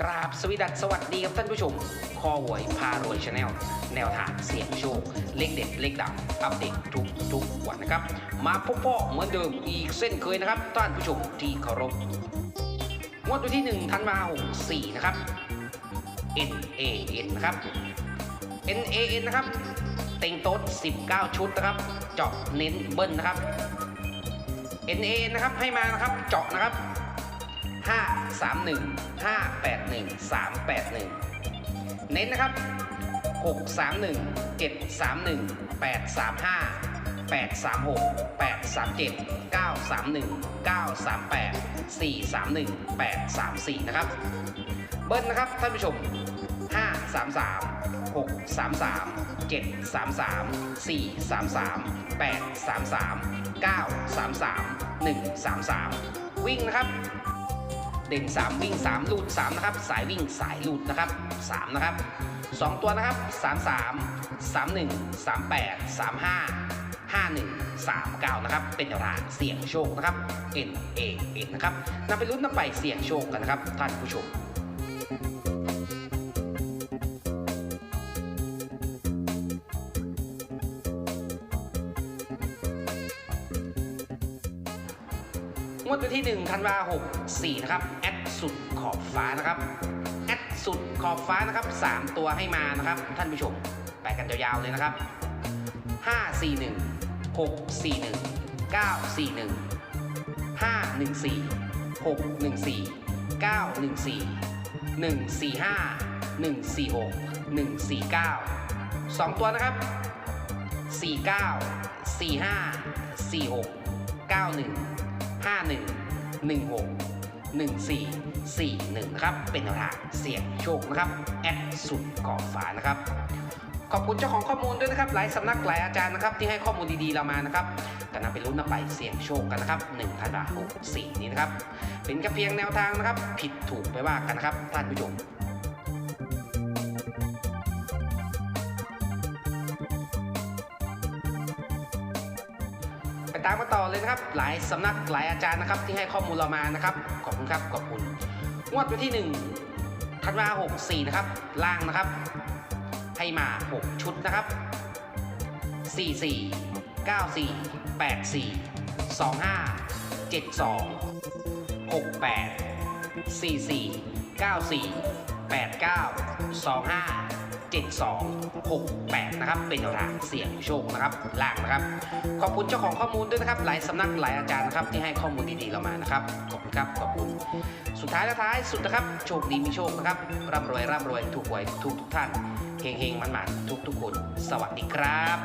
กราบสวีดัสสวัสดีครับท่านผู้ชม คอหวยพารวยชาแนลแนวทางเสี่ยงโชค เลขเด็ด เลขดังอัปเดตทุกทุกวันนะครับ มาพบพ่อเหมือนเดิมอีกเส้นเคยนะครับ ท่านผู้ชมที่เคารพงวดวันที่1ธันวาคม64นะครับ N A N นะครับ N A N นะครับ เต็งโต๊ด19 ชุดนะครับ เจาะเน้นเบิ้ลนะครับ N A N นะครับให้มานะครับ เจาะนะครับ 5 3 1 5 8 1 3 8 1 เน้นนะครับ 6 3 1 7 3 1 8 3 5 8 3 6 8 3 7 9 3 1 9 3 8 4 3 1 8 3 4 นะครับ เบิ้ลนะครับท่านผู้ชม 5 3 3 6 3 3 7 3 3 4 3 3 8 3 3 9 3 3 1 3 3 วิ่งนะครับ เด่น 3 วิ่ง 3 ลูด 3 นะครับ สายวิ่งสายลูดนะครับ 3 นะครับ 2 ตัวนะครับ 3 3 3 1 3 8 3 5 5 1 3 9 นะครับ เป็นรางเสี่ยงโชคนะครับ N A N นะครับนำไปลุ้นนำไปเสี่ยงโชคกันนะครับ ท่านผู้ชม วดวันที่1ธันวาคม64นะครับแอดสุดขอบฟ้านะครับแอดสุดขอบฟ้านะครับ 3 ตัวให้มานะครับ ท่านผู้ชมไปกันยาวๆเลยนะครับ 5 4 1 6 4 1 9 4 1 5 1 4 6 1 4 9 1 4 1 4 5 1 4 6 1 4 9 2 ตัวนะครับ 49 45 46 91 51 16 14 41นะครับเป็นแนวทางเสี่ยงโชคนะครับแอดสุดกอบฟ้านะครับ ขอบคุณเจ้าของข้อมูลด้วยนะครับ หลายสำนักหลายอาจารย์นะครับ ที่ให้ข้อมูลดีๆเรามานะครับก็นำไปลุ้นนำไปเสี่ยงโชคกันนะครับ1ธันวาคม64นี้นะครับเป็นแค่เพียงแนวทางนะครับ ผิดถูกไปว่ากันนะครับท่านผู้ชม ตามมาต่อเลยนะครับ หลายสำนักหลายอาจารย์นะครับ ที่ให้ข้อมูลเรามานะครับ ขอบคุณครับ ขอบคุณ งวดวันที่1ธันวาคม64นะครับ ล่างนะครับ ให้มา 6 ชุดนะครับ 44 94 84 25 72 68 44 94 89 25 72 68 นะครับ เป็นรางเสี่ยงโชคนะครับล่างนะครับ ขอบคุณเจ้าของข้อมูลด้วยนะครับ หลายสำนักหลายอาจารย์นะครับที่ให้ข้อมูลดีๆเรามานะครับ ขอบคุณครับ ขอบคุณ สุดท้ายและท้ายสุดนะครับ โชคดีมีโชคนะครับ ร่ำรวยร่ำรวย ถูกหวยถูกทุกท่าน เฮงเฮงมันมันทุกๆคน สวัสดีครับ